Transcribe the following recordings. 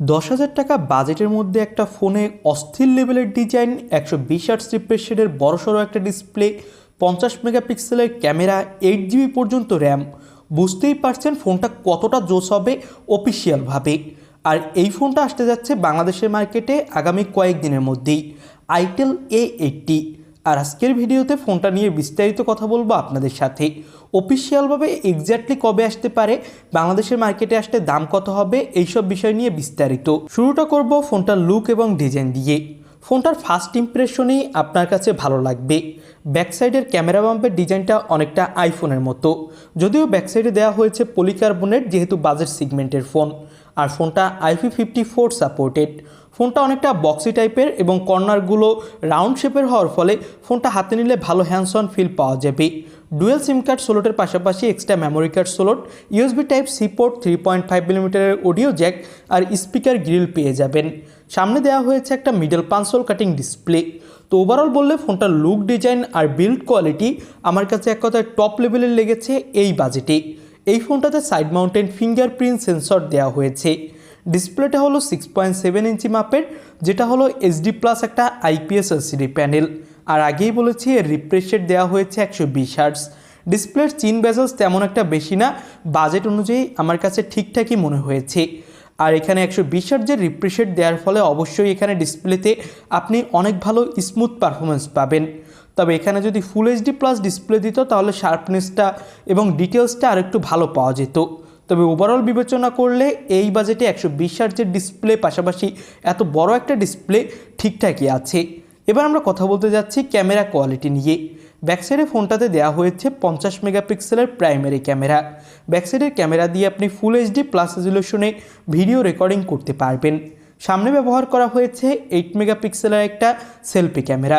দশ হাজার টাকা বাজেটের মধ্যে একটা ফোনে অস্থির লেভেলের ডিজাইন, একশো বিশ আট রিফ্রেশ রেটের বড়সড় একটা ডিসপ্লে, পঞ্চাশ মেগাপিক্সেলের ক্যামেরা এইট জিবি পর্যন্ত র্যাম। বুঝতেই পারছেন ফোনটা কতটা জোস হবে অফিসিয়ালভাবে। আর এই ফোনটা আসতে যাচ্ছে বাংলাদেশের মার্কেটে আগামী কয়েকদিনের মধ্যেই। আইটেল এ এইটটি আর আজকের ভিডিওতে ফোনটা নিয়ে বিস্তারিত কথা বলব আপনাদের সাথে। অফিসিয়ালভাবে এক্স্যাক্টলি কবে আসতে পারে, বাংলাদেশের মার্কেটে আসতে দাম কত হবে, এইসব বিষয় নিয়ে বিস্তারিত। শুরুটা করব ফোনটার লুক এবং ডিজাইন দিয়ে। ফোনটার ফার্স্ট ইমপ্রেশনেই আপনার কাছে ভালো লাগবে। ব্যাক সাইডের ক্যামেরা বাম্পের ডিজাইনটা অনেকটা আইফোনের মতো। যদিও ব্যাক সাইডে দেওয়া হয়েছে পলিকার্বনেট যেহেতু বাজেট সিগমেন্টের ফোন আর ফোনটা আইপি ফিফটি ফোর সাপোর্টেড ফোনটা অনেকটা বক্সি টাইপের এবং কর্নারগুলো রাউন্ড শেপের হওয়ার ফলে ফোনটা হাতে নিলে ভালো হ্যান্ডস অন ফিল পাওয়া যাবে। ডুয়েল সিম কার্ড সোলোটের পাশাপাশি extra memory card slot U S B type C port three point five মিলিমিটারের অডিও জ্যাক আর স্পিকার গ্রিল পেয়ে যাবেন। সামনে দেওয়া হয়েছে একটা middle punch hole cutting display তো ওভারঅল বললে ফোনটার লুক ডিজাইন আর বিল্ড কোয়ালিটি আমার কাছে এক কথায় টপ লেভেলের লেগেছে এই বাজেটে এই ফোনটাতে সাইড মাউন্টেন ফিঙ্গারপ্রিন্ট সেন্সর দেওয়া হয়েছে। ডিসপ্লেটা হলো সিক্স পয়েন্ট সেভেন ইঞ্চি মাপের যেটা হলো এইচডি প্লাস একটা I P S L C D panel আর আগেই বলেছি, এর রিফ্রেশ রেট দেওয়া হয়েছে একশো বিশ হার্টস ডিসপ্লের চিন বেজলস তেমন একটা বেশি না বাজেট অনুযায়ী আমার কাছে ঠিকঠাকই মনে হয়েছে। আর এখানে একশো বিশ হার্টজের রিফ্রেশ রেট দেওয়ার ফলে অবশ্যই এখানে ডিসপ্লেতে আপনি অনেক ভালো স্মুথ পারফরমেন্স পাবেন। তবে এখানে যদি ফুল এইচডি প্লাস ডিসপ্লে দিত, তাহলে শার্পনেসটা এবং ডিটেলসটা আরেকটু ভালো পাওয়া যেত। তবে ওভারঅল বিবেচনা করলে এই বাজেটে একশো বিশ হার্জের ডিসপ্লে পাশাপাশি এত বড় একটা ডিসপ্লে ঠিকঠাকই আছে। এবার আমরা কথা বলতে যাচ্ছি ক্যামেরা কোয়ালিটি নিয়ে। ব্যাকসাইডে ফোনটাতে দেওয়া হয়েছে পঞ্চাশ মেগাপিক্সেলের প্রাইমারি ক্যামেরা ব্যাকসাইডের ক্যামেরা দিয়ে আপনি ফুল এইচডি প্লাস রেজলিউশনে ভিডিও রেকর্ডিং করতে পারবেন। সামনে ব্যবহার করা হয়েছে এইট মেগাপিক্সেলের একটা সেলফি ক্যামেরা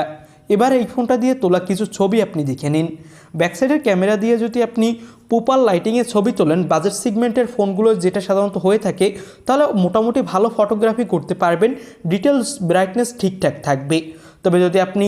এবার এই ফোনটা দিয়ে তোলা কিছু ছবি আপনি দেখে নিন। ব্যাকসাইডের ক্যামেরা দিয়ে যদি আপনি পোপার লাইটিংয়ের ছবি তোলেন বাজেট সিগমেন্টের ফোনগুলো যেটা সাধারণত হয়ে থাকে, তাহলে মোটামুটি ভালো ফটোগ্রাফি করতে পারবেন। ডিটেলস ব্রাইটনেস ঠিকঠাক থাকবে। তবে যদি আপনি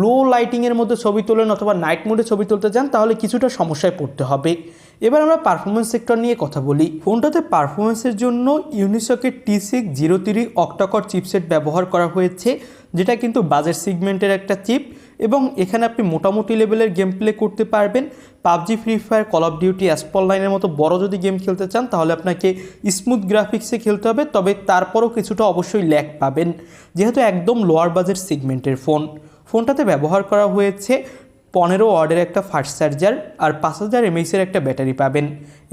লো লাইটিংয়ের মধ্যে ছবি তোলেন অথবা নাইট মোডে ছবি তুলতে চান, তাহলে কিছুটা সমস্যায় পড়তে হবে। এবার আমরা পারফরমেন্স সেক্টর নিয়ে কথা বলি। ফোনটাতে পারফরমেন্সের জন্য ইউনিসকের T six zero three octa core chipset ব্যবহার করা হয়েছে, যেটা কিন্তু বাজেট সিগমেন্টের একটা চিপ এবং এখানে আপনি মোটামুটি লেভেলের গেম প্লে করতে পারবেন। PUBG Free Fire Call of Duty Asphalt লাইনের মতো বড় যদি গেম খেলতে চান, তাহলে আপনাকে স্মুথ গ্রাফিক্সে খেলতে হবে, তবে তারপরও কিছুটা অবশ্যই ল্যাক পাবেন। যেহেতু একদম লোয়ার বাজেট সিগমেন্টের ফোন ফোনটাতে ব্যবহার করা হয়েছে পনেরো ওয়ার্ডের একটা ফাস্ট চার্জার আর পাঁচ হাজার এমএইচের একটা ব্যাটারি পাবেন।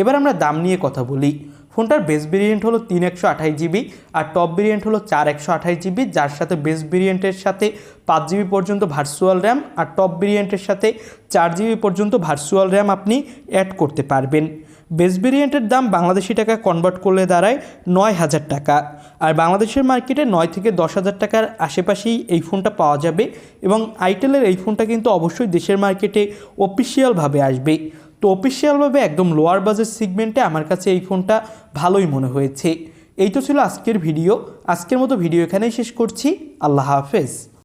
এবার আমরা দাম নিয়ে কথা বলি। ফোনটার বেস ভেরিয়েন্ট হলো তিন একশো আঠাশ জিবি আর টপ ভেরিয়েন্ট হলো চার একশো আঠাশ জিবি, যার সাথে বেস ভেরিয়েন্টের সাথে পাঁচ জিবি পর্যন্ত ভার্চুয়াল র্যাম আর টপ ভেরিয়েন্টের সাথে চার জিবি পর্যন্ত ভার্চুয়াল র্যাম আপনি অ্যাড করতে পারবেন। বেস ভেরিয়েন্টের দাম বাংলাদেশি টাকা কনভার্ট করলে দাঁড়ায় নয় হাজার টাকা। আর বাংলাদেশের মার্কেটে নয় থেকে দশ হাজার টাকার আশেপাশেই এই ফোনটা পাওয়া যাবে এবং আইটেলের এই ফোনটা কিন্তু অবশ্যই দেশের মার্কেটে অফিসিয়ালভাবে আসবে। তো অফিসিয়ালভাবে একদম লোয়ার বাজেট সিগমেন্টে আমার কাছে এই ফোনটা ভালোই মনে হয়েছে। এই তো ছিল আজকের ভিডিও। আজকের মতো ভিডিও এখানেই শেষ করছি। আল্লাহ হাফেজ।